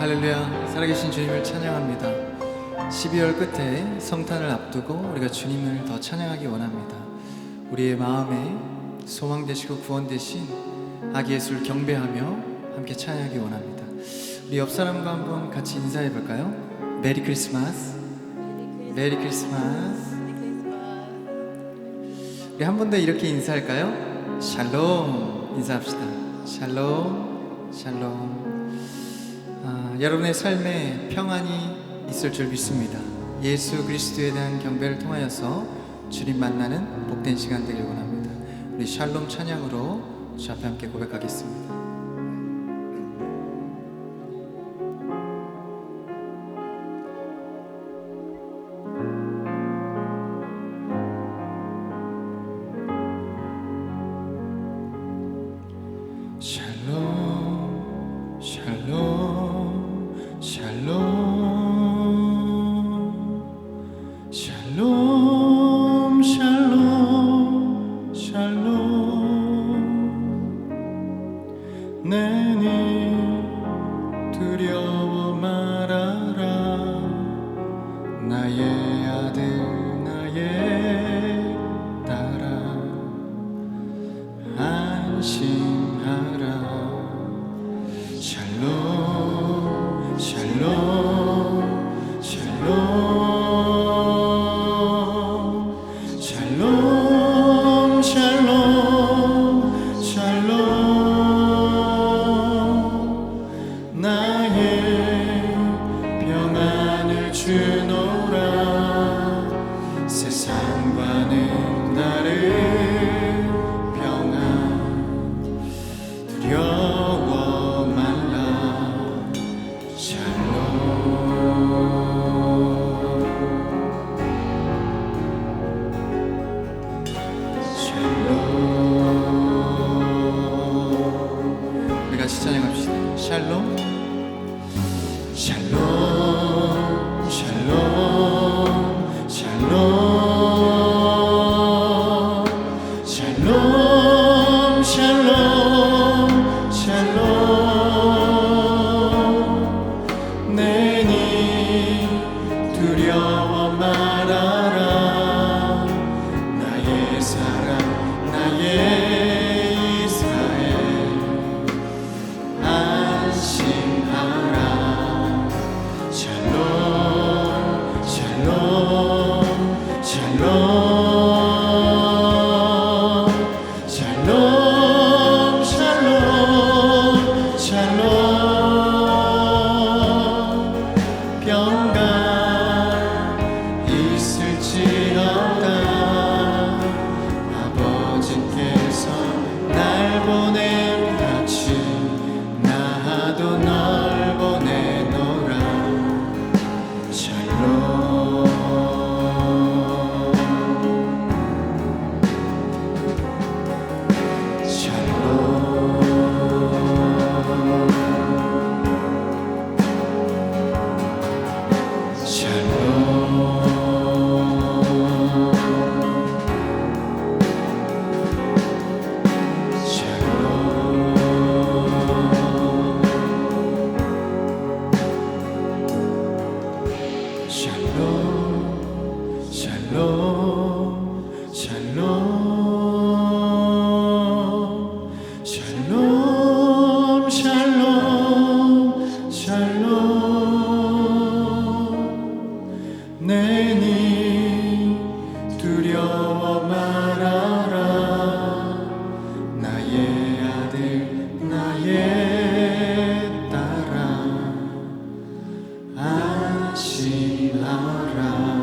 할렐루야. 살아계신 주님을 찬양합니다. 12월 끝에 성탄을 앞두고 우리가 주님을 더 찬양하기 원합니다. 우리의 마음에 소망 되시고 구원 되신 아기 예수를 경배하며 함께 찬양하기 원합니다. 우리 옆 사람과 한번 같이 인사해 볼까요? 메리 크리스마스. 메리 크리스마스. 우리 한 번 더 이렇게 인사할까요? 샬롬. 인사합시다. 샬롬. 샬롬. 아, 여러분의 삶에 평안이 있을 줄 믿습니다. 예수 그리스도에 대한 경배를 통하여서 주님 만나는 복된 시간 되길 원합니다. 우리 샬롬 찬양으로 주 앞에 함께 고백하겠습니다. 내니 두려워 샬 안심하라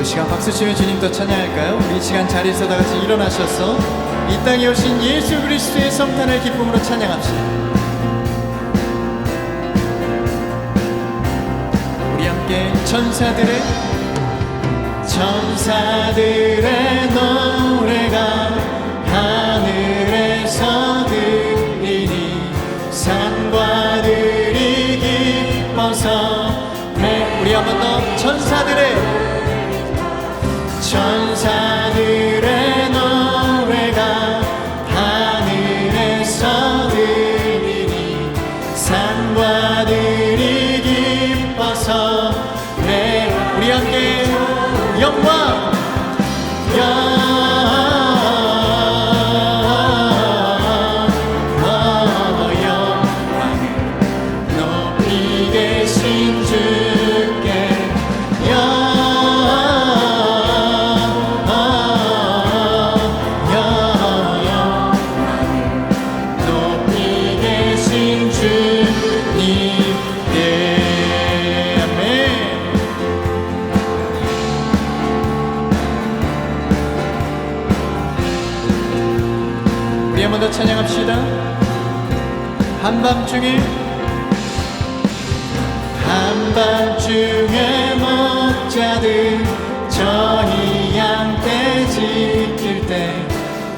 이 시간 박수 치며 주님 더 찬양할까요? 우리 이 시간 자리에서 다 같이 일어나셔서 이 땅에 오신 예수 그리스도의 성탄을 기쁨으로 찬양합시다. 천사들의 천사들의 노 한밤중에 한밤중에 목자들 전이양 때 지킬 때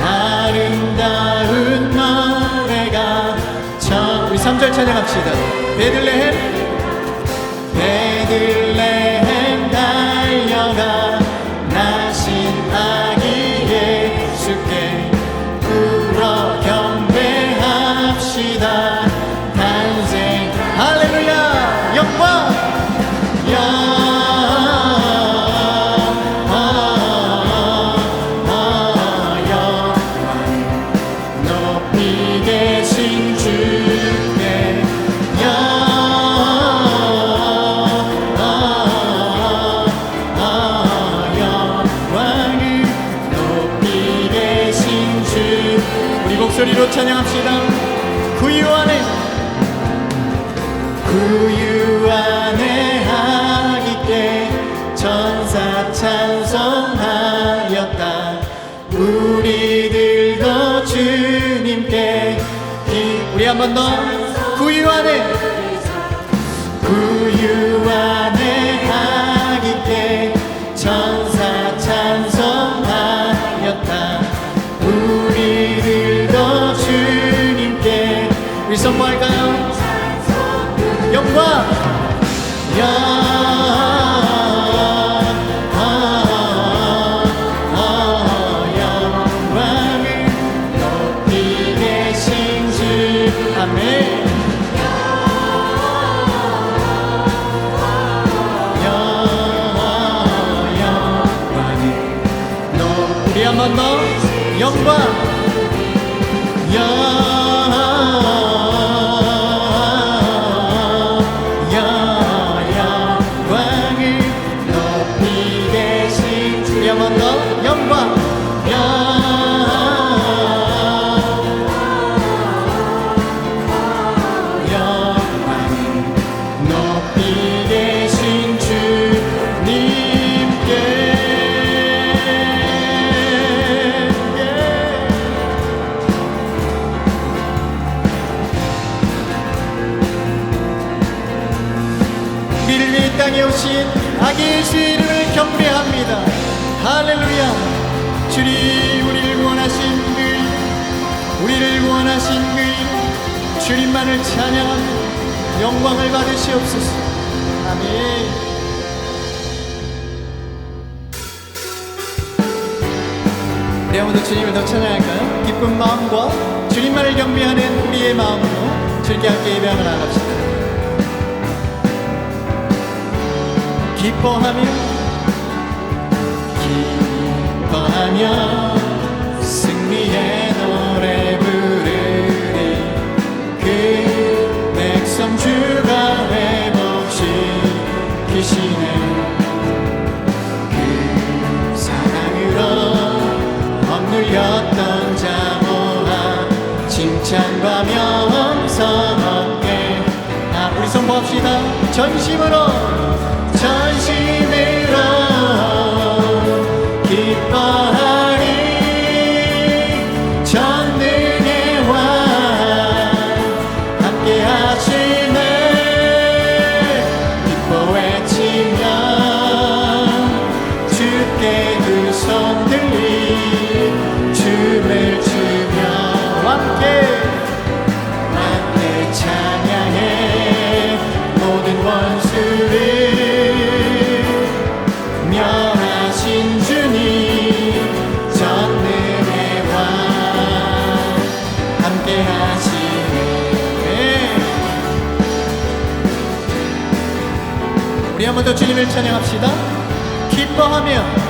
아름다운 노래가 저 우리 3절 찬양합시다. 베들레헴 베들레헴 찬양합시다. 구유 안에. 구유 안에 하기께 천사 찬송하였다. 우리들도 주님께 기- 우리 한 번 더 예수 이름을 경배합니다. 할렐루야. 주님 우리를 구원하신 그 일, 우리를 구원하신 그 일, 주님만을 찬양합니다 영광을 받으시옵소서. 아멘. 우리 한번더 주님을 더 찬양할까요? 기쁜 마음과 주님만을 경배하는 우리의 마음으로 주님께 함께 예배하며 나갑시다 기뻐하며 기뻐하며 주님을 찬양합시다. 기뻐하며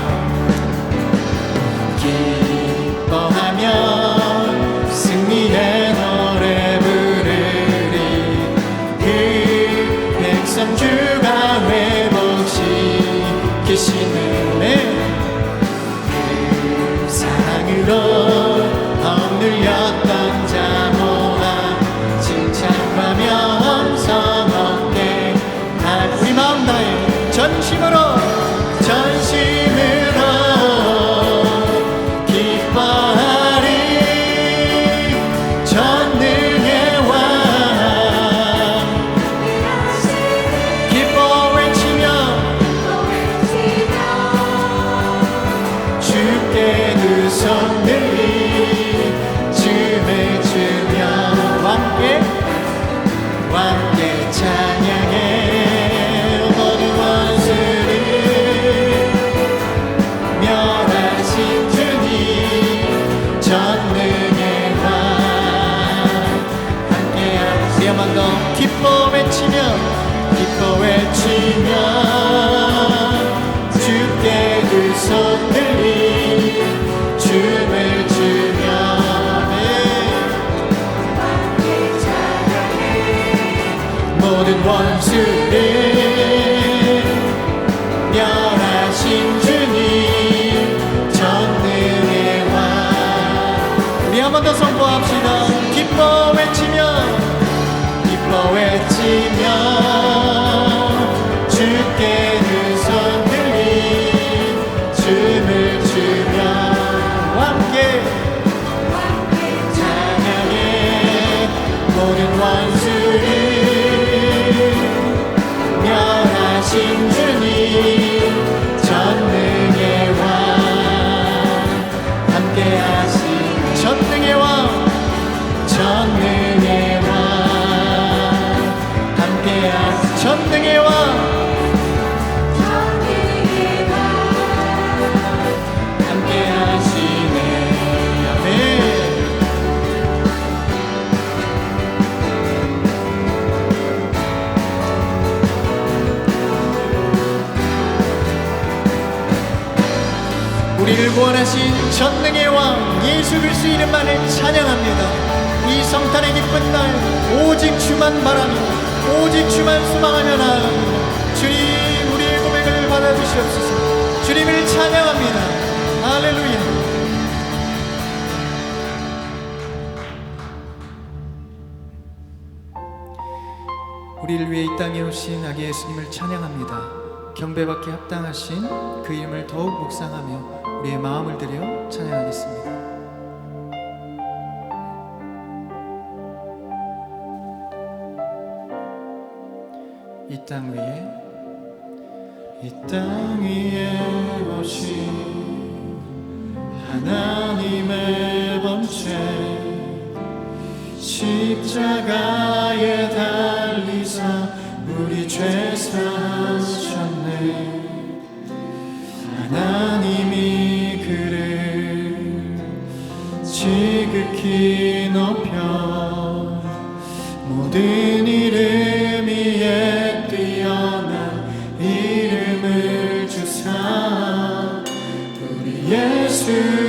우리를 구원하신 전능의 왕 예수 그리스도 이름만을 찬양합니다. 이 성탄의 기쁜 날 오직 주만 바라며 오직 주만 소망하며 나아갑니다. 주님 우리의 고백을 받아주시옵소서. 주님을 찬양합니다. 할렐루야. 우리를 위해 이 땅에 오신 아기 예수님을 찬양합니다. 경배받기 합당하신 그 이름을 더욱 묵상하며 우리의 마음을 들여 찬양하겠습니다. 이 땅 위에 이 땅 위에 오신 하나님의 번째 십자가에 달리사 우리 죄 사셨네 지극히 높여 모든 이름 위에 뛰어난 이름을 주사. 우리 예수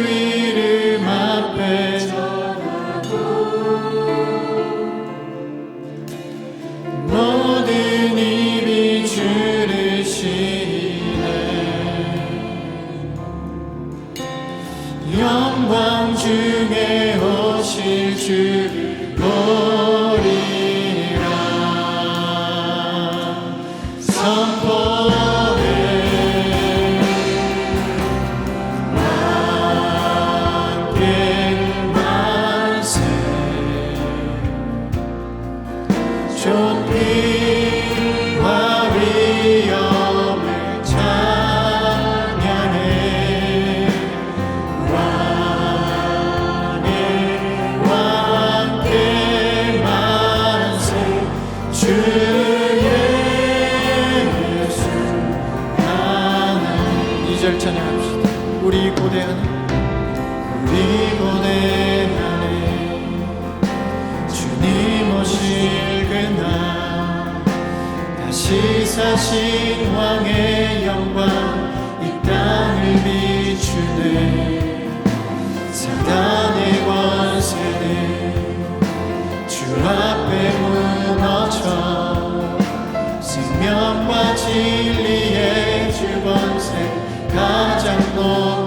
사신 왕의 영광 이 땅을 비추네. 사단의 권세는 주 앞에 무너져 생명과 진리의 주권세 가장 높도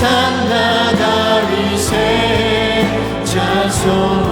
호산나 다윗의 자손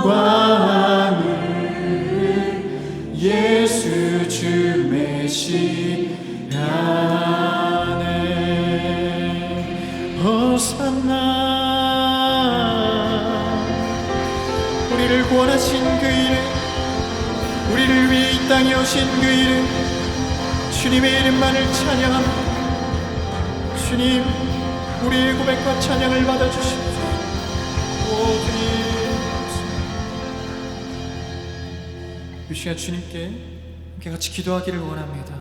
영광을 예수 주 메시아네 호산나 우리를 구원하신 그 이름 우리를 위해 이 땅에 오신 그 이름 주님의 이름만을 찬양합니다 주님 우리의 고백과 찬양을 받아주십시오. 오 주님 이 시간 주님께 함께 같이 기도하기를 원합니다